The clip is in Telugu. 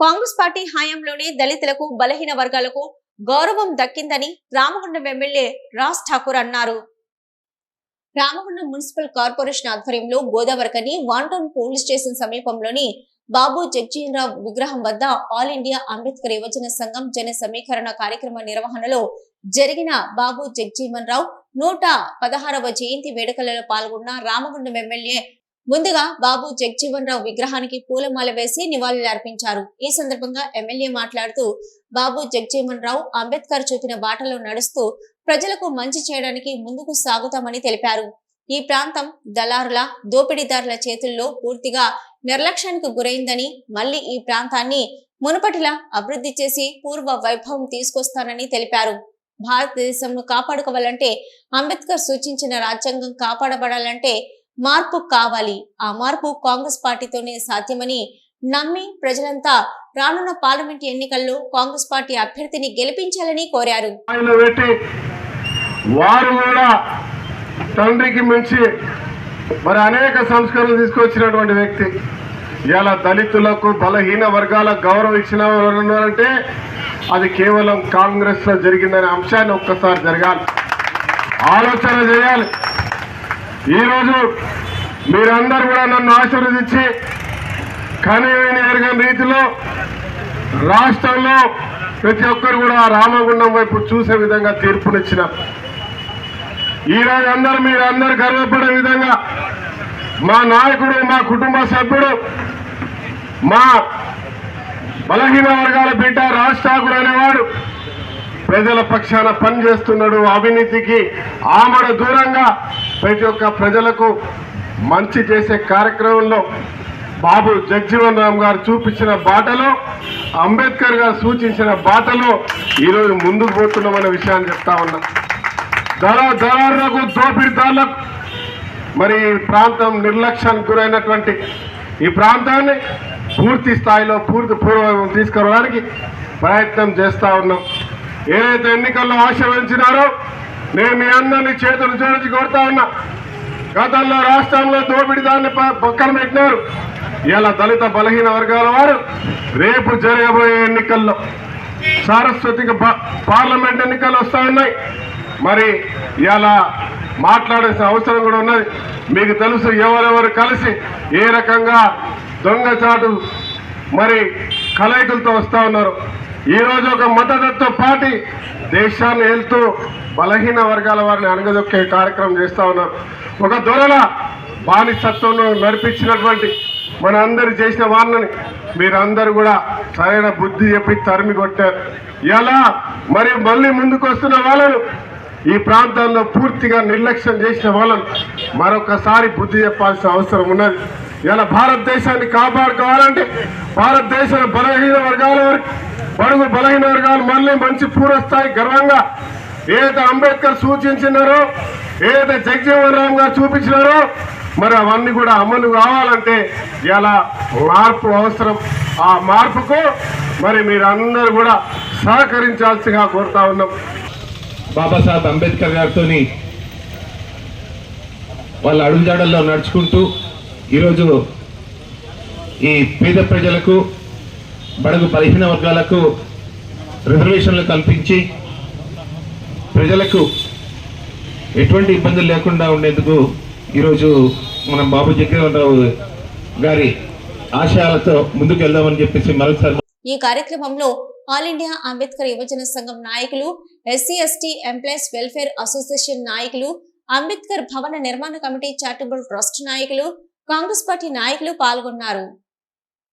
కాంగ్రెస్ పార్టీ హయాంలోనే దళితులకు బలహీన వర్గాలకు గౌరవం దక్కిందని రామగుండం ఎమ్మెల్యే రాజ్ ఠాకూర్ అన్నారు. రామగుండం మున్సిపల్ కార్పొరేషన్ ఆధ్వర్యంలో Godavarikhani one town police station సమీపంలోని బాబు జగ్జీవన్రావు విగ్రహం వద్ద ఆల్ ఇండియా అంబేద్కర్ యువజన సంఘం జన సమీకరణ కార్యక్రమ నిర్వహణలో జరిగిన బాబు జగ్జీవన్ రావు నూట పదహారవ జయంతి వేడుకలలో పాల్గొన్న రామగుండం ఎమ్మెల్యే ముందుగా బాబు జగ్జీవన్ రావు విగ్రహానికి పూలమాల వేసి నివాళులు అర్పించారు. ఈ సందర్భంగా ఎమ్మెల్యే మాట్లాడుతూ బాబు జగ్జీవన్ రావు అంబేద్కర్ చూపిన బాటలో నడుస్తూ ప్రజలకు మంచి చేయడానికి ముందుకు సాగుతామని తెలిపారు. ఈ ప్రాంతం దళారుల దోపిడీదారుల చేతుల్లో పూర్తిగా నిర్లక్ష్యానికి గురైందని మళ్ళీ ఈ ప్రాంతాన్ని మునుపటిలా అభివృద్ధి చేసి పూర్వ వైభవం తీసుకొస్తానని తెలిపారు. భారతదేశంను కాపాడుకోవాలంటే అంబేద్కర్ సూచించిన రాజ్యాంగం కాపాడబడాలంటే మార్పు కావాలి. ఆ మార్పు కాంగ్రెస్ పార్టీతోనే సాధ్యమని నమ్మి ప్రజలంతా రానున్న పార్లమెంట్ ఎన్నికల్లో కాంగ్రెస్ పార్టీ అభ్యర్థిని గెలిపించాలని కోరారు. వారు కూడా తండ్రికి మించి మరి అనేక సంస్కరణలు తీసుకొచ్చినటువంటి వ్యక్తి. ఇలా దళితులకు బలహీన వర్గాలకు గౌరవం ఇచ్చిన అంటే అది కేవలం కాంగ్రెస్లో జరిగిందనే అంశాన్ని ఒక్కసారి జరగాలి. ఆలోచన చేయాలి. ఈరోజు మీరందరూ కూడా నన్ను ఆశీర్వదించి కనీవిని ఎరగని రీతిలో రాష్ట్రంలో ప్రతి ఒక్కరు కూడా రామగుండం వైపు చూసే విధంగా తీర్పునిచ్చిన ఈరోజు అందరూ మీరు అందరు గర్వపడే విధంగా మా నాయకుడు మా కుటుంబ సభ్యుడు మా బలహీన వర్గాల బిడ్డ రాజ్ ఠాకూర్ అనేవాడు ప్రజల పక్షాన పనిచేస్తున్నాడు అవినీతికి ఆమడ దూరంగా ప్రతి ఒక్క ప్రజలకు మంచి చేసే కార్యక్రమంలో బాబు జగ్జీవన్ రామ్ గారు చూపించిన బాటలో అంబేద్కర్ గారు సూచించిన బాటలో ఈరోజు ముందుకు పోతున్నామనే విషయాన్ని చెప్తా ఉన్నాం. ధర దళారులకు దోపిడిదారులకు మరి ప్రాంతం నిర్లక్ష్యానికి గురైనటువంటి ఈ ప్రాంతాన్ని పూర్తి స్థాయిలో పూర్తి పూర్వం తీసుకురావడానికి ప్రయత్నం చేస్తా ఉన్నాం. ఏదైతే ఎన్నికల్లో ఆశీర్వదించినారో నేను మీ అందరినీ చేతులు జోడించి కొడతా ఉన్నా. గతంలో రాష్ట్రంలో దోపిడి దాన్ని పక్కన పెట్టినారు. ఇలా దళిత బలహీన వర్గాల వారు రేపు జరగబోయే ఎన్నికల్లో సారస్వతికి పార్లమెంట్ ఎన్నికలు వస్తా ఉన్నాయి. మరి ఇలా మాట్లాడాల్సిన అవసరం కూడా ఉన్నది. మీకు తెలుసు ఎవరెవరు కలిసి ఏ రకంగా దొంగచాటు మరి కలయికలతో వస్తూ ఉన్నారు. ఈరోజు ఒక మతతత్వ పార్టీ దేశాన్ని వెళ్తూ బలహీన వర్గాల వారిని అణగదొక్కే కార్యక్రమం చేస్తా ఉన్నాం ఒక దొరల బానిసత్వంలో నడిపించినటువంటి మన అందరు చేసిన వాళ్ళని మీరందరూ కూడా సరైన బుద్ధి చెప్పి తరిమి కొట్టారు. ఎలా? మరి మళ్ళీ ముందుకు వస్తున్న వాళ్ళను ఈ ప్రాంతాల్లో పూర్తిగా నిర్లక్ష్యం చేసిన వాళ్ళను మరొకసారి బుద్ధి చెప్పాల్సిన అవసరం ఉన్నది. ఇలా భారతదేశాన్ని కాపాడుకోవాలంటే భారతదేశ బలహీన వర్గాల వరకు బడుగు బలహీన వర్గాలు మళ్ళీ మంచి పూర్వస్థాయి గర్వంగా ఏదైతే అంబేద్కర్ సూచించినారో ఏదైతే జగజీవన్ రామ్ గారు చూపించినారో మరి అవన్నీ కూడా అమలు కావాలంటే ఇలా మార్పు అవసరం. ఆ మార్పుకు మరి మీరందరూ కూడా సహకరించాల్సిగా కోరుతా ఉన్నాం. బాబాసాహెబ్ అంబేద్కర్ గారితో వాళ్ళ అడుగుజాడల్లో నడుచుకుంటూ ఈరోజు ఈ పేద ప్రజలకు బడుగు బలహీన వర్గాలకు రిజర్వేషన్లు కల్పించి ప్రజలకు ఎటువంటి ఇబ్బందులు లేకుండా ఉండేందుకు ఈరోజు మనం బాబు జగన్మోహన్ రావు గారి ఆశయాలతో ముందుకు వెళ్దామని చెప్పేసి మరొకసారి ఈ కార్యక్రమంలో ఆల్ ఇండియా అంబేద్కర్ యువజన సంఘం నాయకులు SC ST employees welfare association నాయకులు అంబేద్కర్ భవన నిర్మాణ కమిటీ చారిటబుల్ ట్రస్ట్ నాయకులు కాంగ్రెస్ పార్టీ నాయకులు పాల్గొన్నారు.